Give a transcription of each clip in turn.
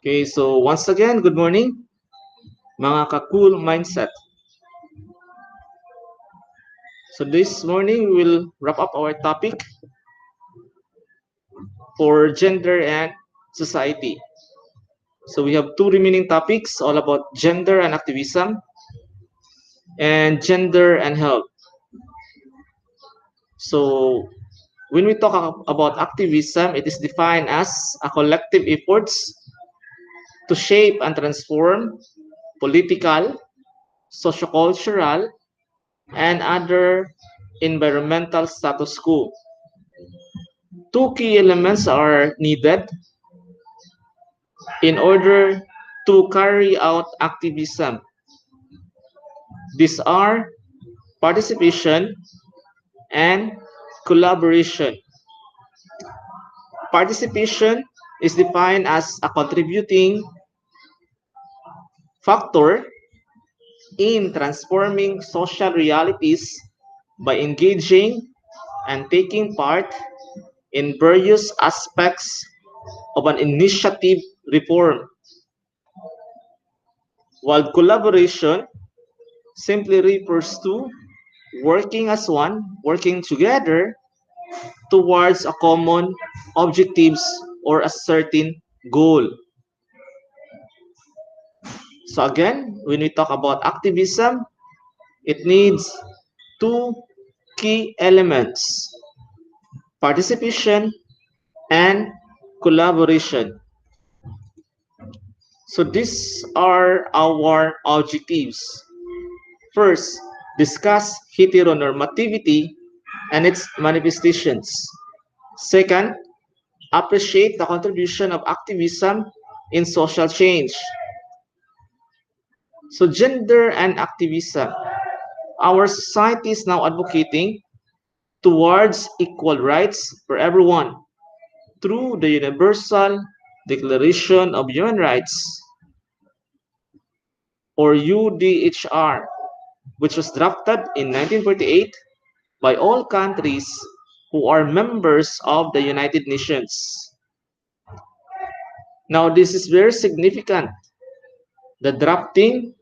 Okay, so once again, good morning, mga ka-cool mindset. So this morning, we will wrap up our topic for gender and society. So we have two remaining topics all about gender and activism and gender and health. So when we talk about activism, it is defined as a collective efforts to shape and transform political, sociocultural, and other environmental status quo. Two key elements are needed in order to carry out activism. These are participation and collaboration. Participation is defined as a contributing factor in transforming social realities by engaging and taking part in various aspects of an initiative reform. While collaboration simply refers to working as one, working together towards a common objectives or a certain goal. So again, when we talk about activism, it needs two key elements, participation and collaboration. So these are our objectives. First, discuss heteronormativity and its manifestations. Second, appreciate the contribution of activism in social change. So gender and activism. Our society is now advocating towards equal rights for everyone through the Universal Declaration of Human Rights or UDHR, which was drafted in 1948 by all countries who are members of the United Nations. Now, this is very significant. The drafting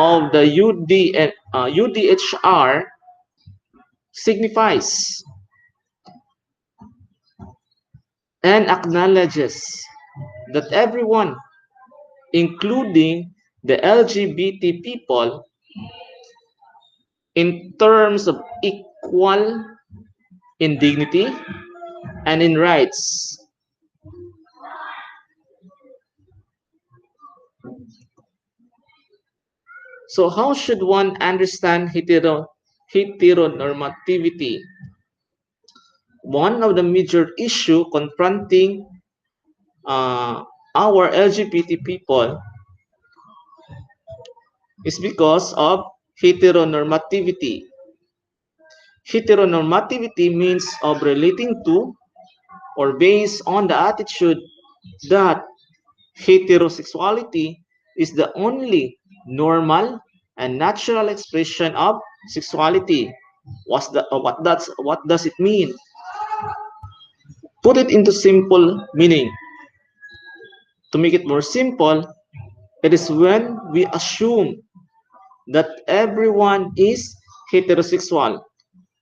of the UD, uh, UDHR signifies and acknowledges that everyone, including the LGBT people, in terms of equal in dignity and in rights. So how should one understand hetero, heteronormativity? One of the major issue confronting uh, our LGBT people is because of heteronormativity. Heteronormativity means of relating to or based on the attitude that heterosexuality is the only normal and natural expression of sexuality. What's the, what, that's, what does it mean? Put it into simple meaning. To make it more simple, it is when we assume that everyone is heterosexual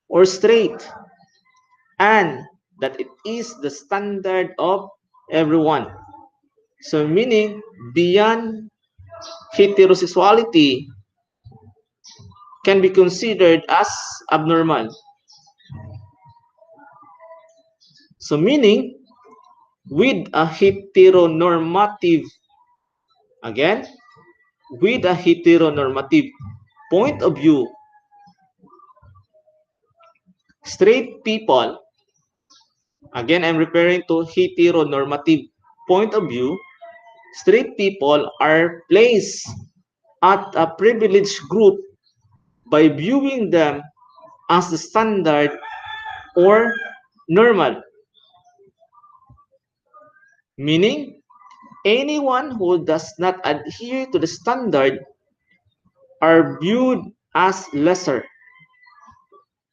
or straight and that it is the standard of everyone. So meaning beyond heterosexuality can be considered as abnormal. So meaning with a heteronormative again with a heteronormative point of view straight people again i'm referring to heteronormative point of view straight people are placed at a privileged group by viewing them as the standard or normal meaning anyone who does not adhere to the standard are viewed as lesser.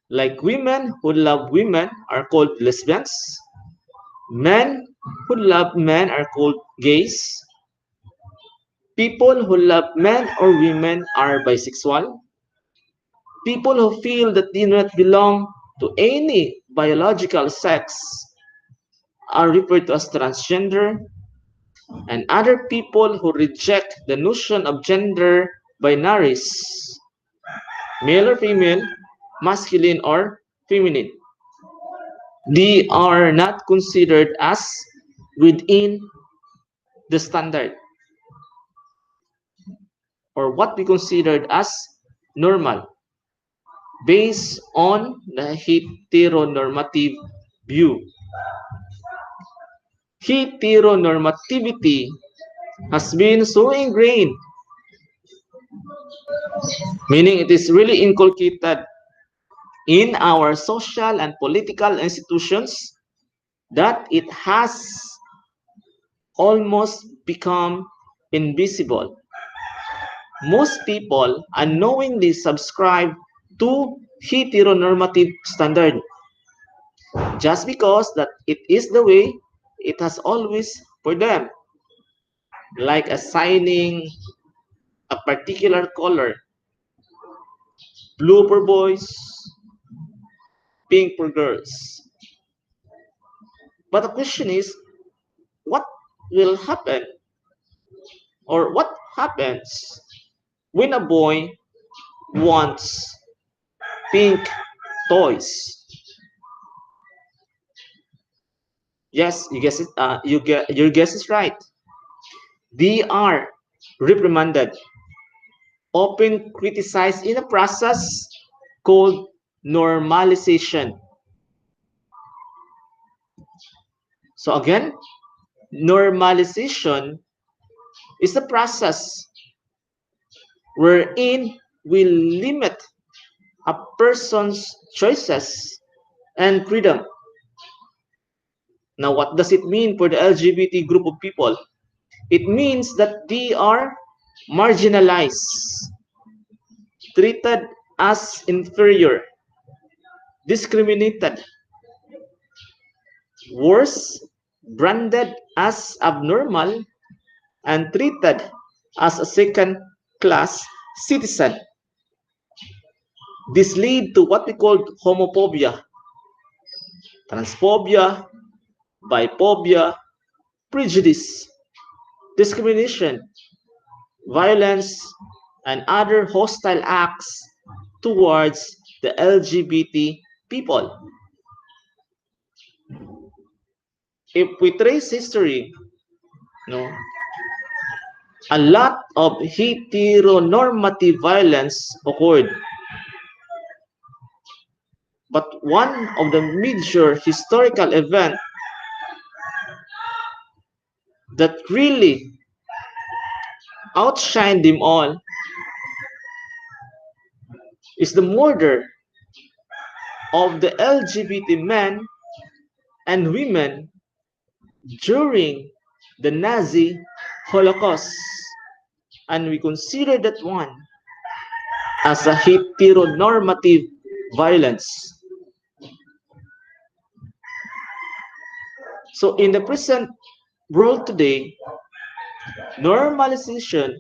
Like women who love women are called lesbians, Men who love men are called gays. People who love men or women are bisexual. People who feel that they do not belong to any biological sex are referred to as transgender. And other people who reject the notion of gender binaries, male or female, masculine or feminine, they are not considered as within the standard or what we considered as normal based on the heteronormative view. Heteronormativity has been so ingrained, meaning it is really inculcated in our social and political institutions that it has almost become invisible. Most people unknowingly subscribe to heteronormative standard just because that it is the way it has always for them. Like assigning a particular color. Blue for boys pink for girls. But the question is what will happen? Or what happens when a boy wants pink toys. Yes, you guess it. Uh, you get your guess is right. They are reprimanded, often criticized in a process called normalization. So again, normalization is a process wherein we limit a person's choices and freedom. Now, what does it mean for the LGBT group of people? It means that they are marginalized, treated as inferior, discriminated, worse, branded as abnormal, and treated as a second class citizen. This lead to what we call homophobia, transphobia, biphobia, prejudice, discrimination, violence, and other hostile acts towards the LGBT people. If we trace history, no, a lot of heteronormative violence occurred. But one of the major historical events that really outshined them all is the murder of the LGBT men and women during the Nazi Holocaust. And we consider that one as a heteronormative violence. So in the present world today, normalization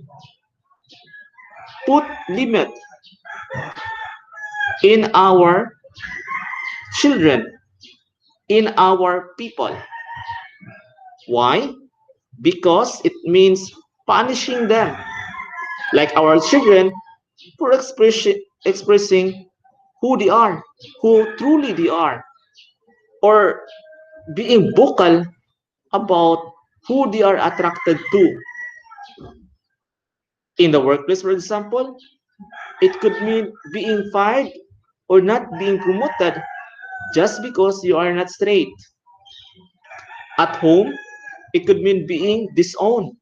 put limit in our children, in our people. Why? Because it means punishing them, like our children, for expressing expressing who they are, who truly they are, or being vocal about who they are attracted to. In the workplace, for example, it could mean being fired or not being promoted just because you are not straight. At home, it could mean being disowned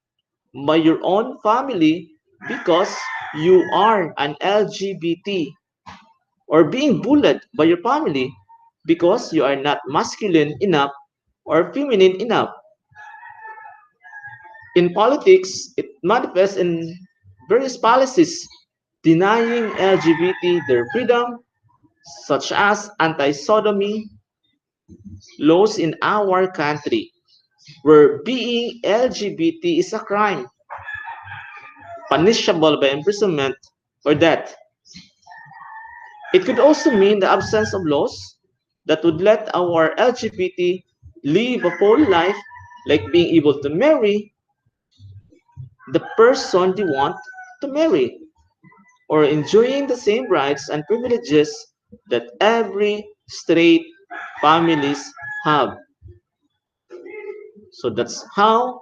by your own family because you are an LGBT or being bullied by your family because you are not masculine enough or feminine enough. In politics, it manifests in various policies denying LGBT their freedom, such as anti-sodomy, laws in our country where being LGBT is a crime, punishable by imprisonment or death. It could also mean the absence of laws that would let our LGBT live a full life, like being able to marry the person they want to marry, or enjoying the same rights and privileges that every straight families have. So that's how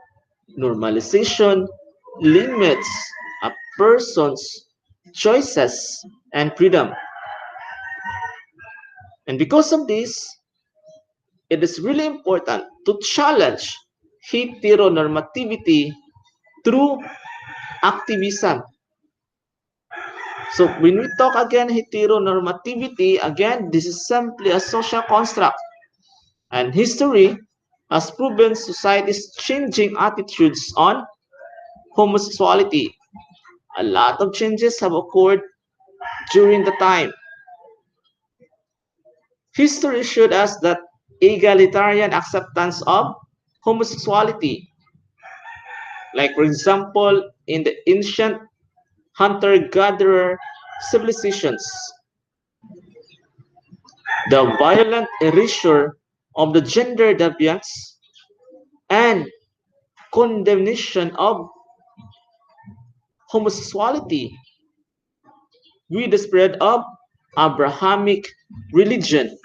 normalization limits a person's choices and freedom. And because of this, it is really important to challenge heteronormativity through activism. So when we talk again heteronormativity, again, this is simply a social construct. And history has proven society's changing attitudes on homosexuality. A lot of changes have occurred during the time. History showed us that egalitarian acceptance of homosexuality, like for example, in the ancient hunter-gatherer civilizations, the violent erasure of the gender deviance and condemnation of homosexuality with the spread of Abrahamic religion.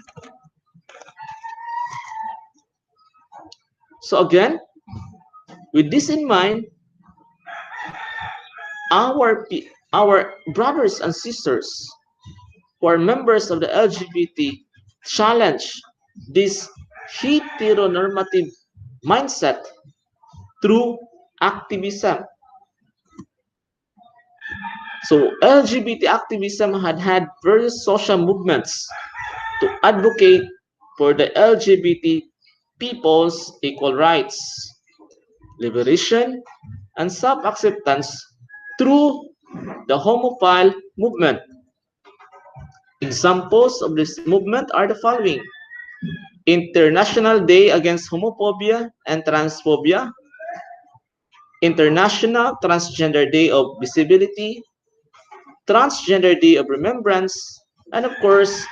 So again, with this in mind, our our brothers and sisters who are members of the LGBT challenge this heteronormative mindset through activism. So LGBT activism had had various social movements to advocate for the LGBT people's equal rights, liberation, and self-acceptance through the homophile movement. Examples of this movement are the following. International Day Against Homophobia and Transphobia, International Transgender Day of Visibility, Transgender Day of Remembrance, and of course,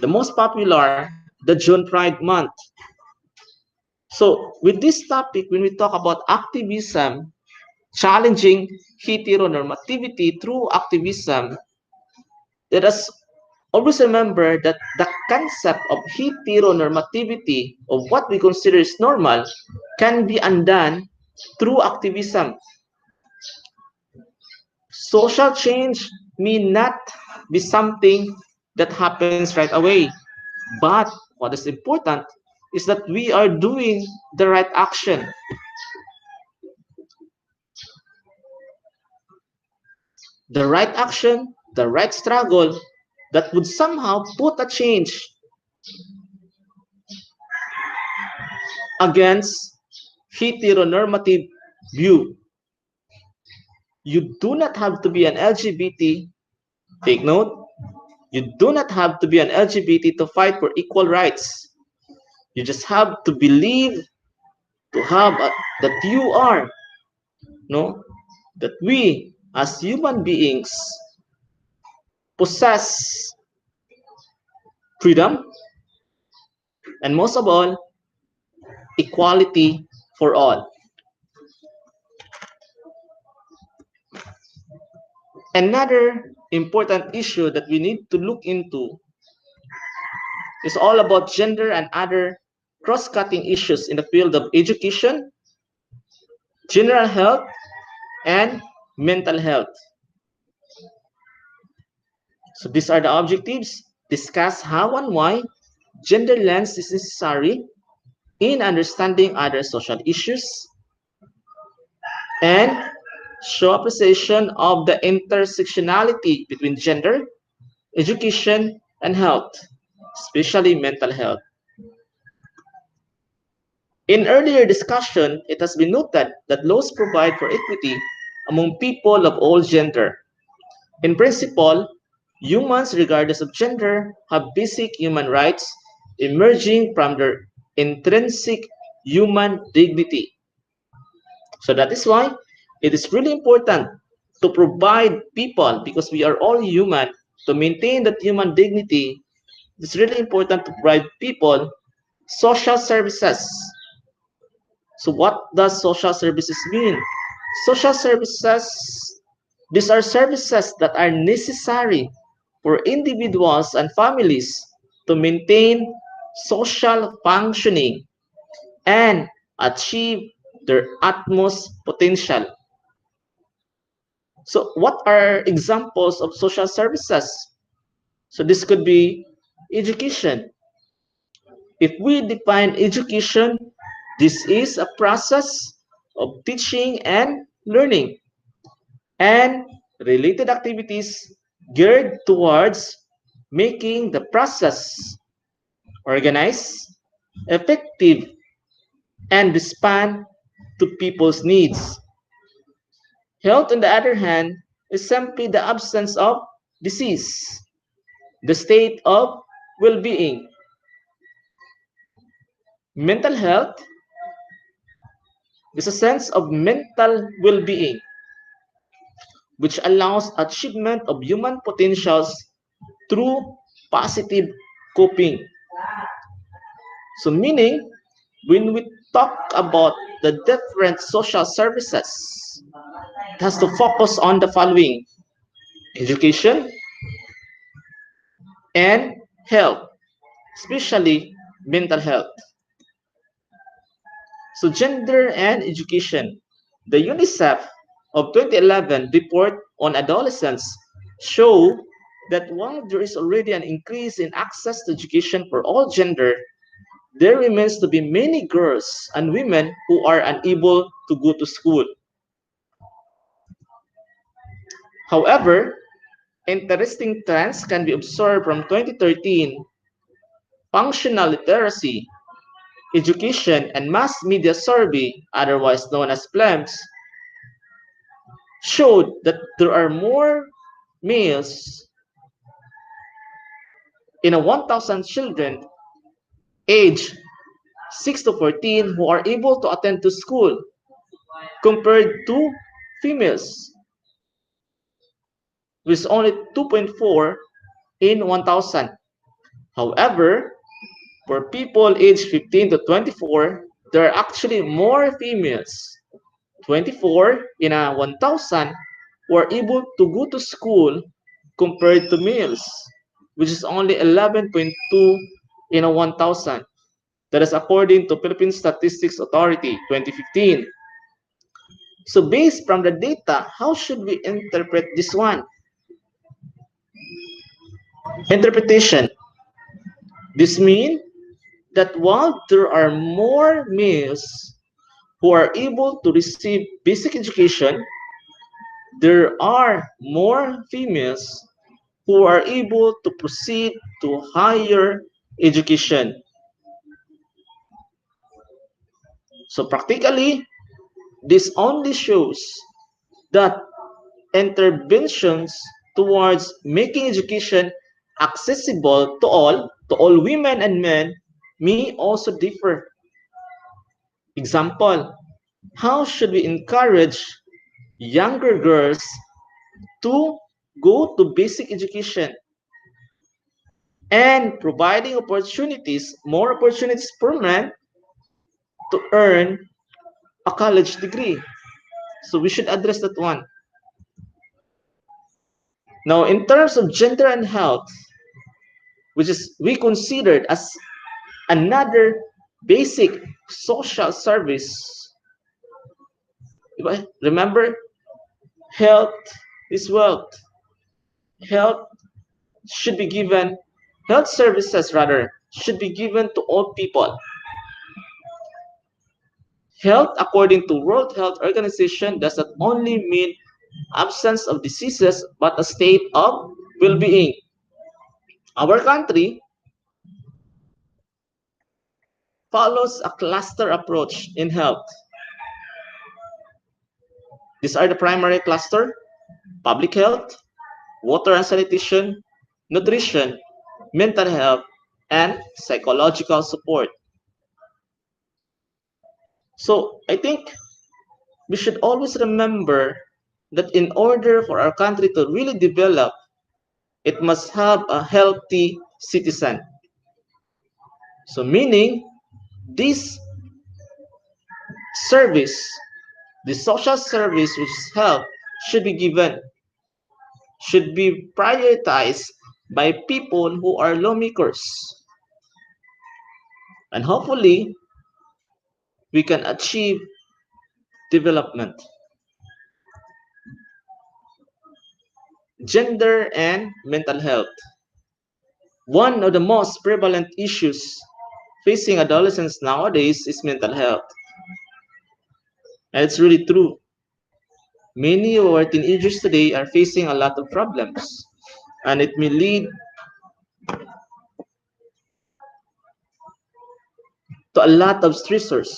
the most popular, the June Pride Month. So with this topic, when we talk about activism, challenging heteronormativity through activism, let us always remember that the concept of heteronormativity, of what we consider is normal, can be undone through activism. Social change may not be something that happens right away, but what is important is that we are doing the right action the right action, the right struggle that would somehow put a change against heteronormative view. You do not have to be an LGBT, take note, you do not have to be an LGBT to fight for equal rights. You just have to believe to have a, that you are, no, that we as human beings possess freedom and most of all equality for all another important issue that we need to look into is all about gender and other cross-cutting issues in the field of education general health and mental health. So these are the objectives. Discuss how and why gender lens is necessary in understanding other social issues and show appreciation of the intersectionality between gender, education, and health, especially mental health. In earlier discussion, it has been noted that laws provide for equity among people of all gender. In principle, humans, regardless of gender, have basic human rights emerging from their intrinsic human dignity. So that is why it is really important to provide people, because we are all human, to maintain that human dignity, it's really important to provide people social services. So what does social services mean? Social services, these are services that are necessary for individuals and families to maintain social functioning and achieve their utmost potential. So what are examples of social services? So this could be education. If we define education, this is a process of teaching and learning and related activities geared towards making the process organized, effective, and respond to people's needs. Health, on the other hand, is simply the absence of disease, the state of well being. Mental health is a sense of mental well being, which allows achievement of human potentials through positive coping. So, meaning, when we talk about the different social services, it has to focus on the following education and health, especially mental health. So gender and education. The UNICEF of 2011 report on adolescents show that while there is already an increase in access to education for all gender, there remains to be many girls and women who are unable to go to school. However, interesting trends can be observed from 2013. Functional literacy, education, and mass media survey, otherwise known as PLEMS, showed that there are more males in a 1,000 children aged 6 to 14 who are able to attend to school compared to females with only 2.4 in 1,000. However, for people aged 15 to 24, there are actually more females, 24 in a 1,000, were able to go to school compared to males, which is only 11.2 in a 1,000. That is according to Philippine Statistics Authority 2015. So based from the data, how should we interpret this one? Interpretation. This means that while there are more males who are able to receive basic education, there are more females who are able to proceed to higher education. So practically, this only shows that interventions towards making education accessible to all, to all women and men, may also differ. Example, how should we encourage younger girls to go to basic education and providing opportunities, more opportunities for men to earn a college degree. So we should address that one. Now, in terms of gender and health, which is we considered as another basic social service. Remember, health is wealth. Health should be given, health services rather, should be given to all people. Health, according to World Health Organization, does not only mean absence of diseases, but a state of well-being. Our country follows a cluster approach in health. These are the primary cluster, public health, water and sanitation, nutrition, mental health, and psychological support. So I think we should always remember that in order for our country to really develop, it must have a healthy citizen. So meaning this service, the social service which is health should be given, should be prioritized by people who are lawmakers. And hopefully, we can achieve development. Gender and mental health. One of the most prevalent issues facing adolescents nowadays is mental health. And it's really true. Many of our teenagers today are facing a lot of problems, and it may lead to a lot of stressors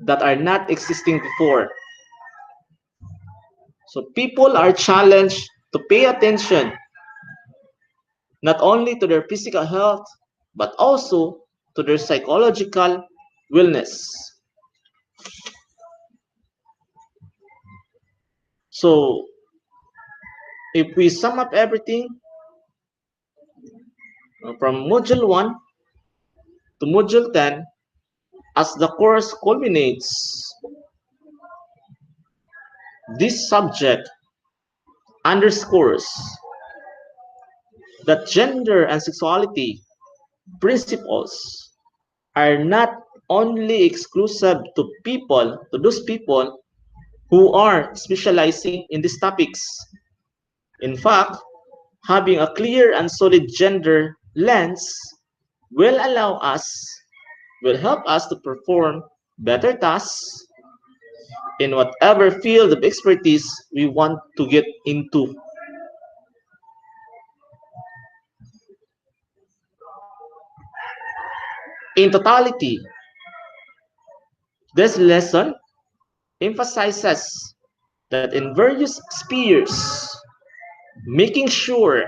that are not existing before. So people are challenged to pay attention not only to their physical health, but also to their psychological wellness. So if we sum up everything from module 1 to module 10, as the course culminates, this subject underscores that gender and sexuality principles are not only exclusive to people, to those people who are specializing in these topics. In fact, having a clear and solid gender lens will allow us, will help us to perform better tasks in whatever field of expertise we want to get into. Totality, this lesson emphasizes that in various spheres, making sure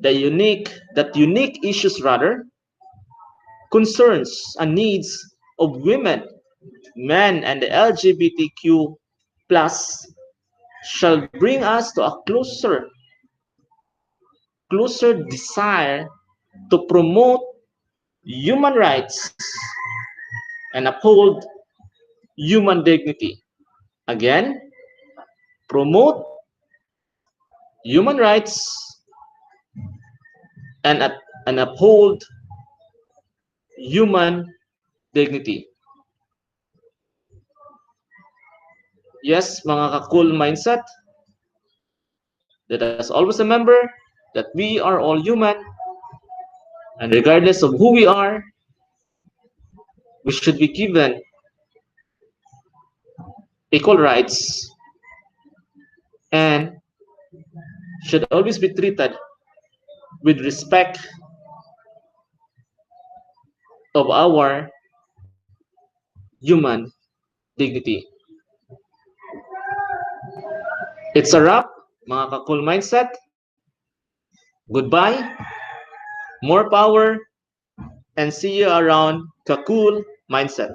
the unique that unique issues rather concerns and needs of women, men, and the LGBTQ plus shall bring us to a closer, closer desire to promote human rights and uphold human dignity. Again, promote human rights and, up- and uphold human dignity. Yes, mga ka-cool mindset, let us always remember that we are all human and regardless of who we are, we should be given equal rights and should always be treated with respect of our human dignity. It's a wrap, mga ka-cool mindset. Goodbye, more power, and see you around Kakul Mindset.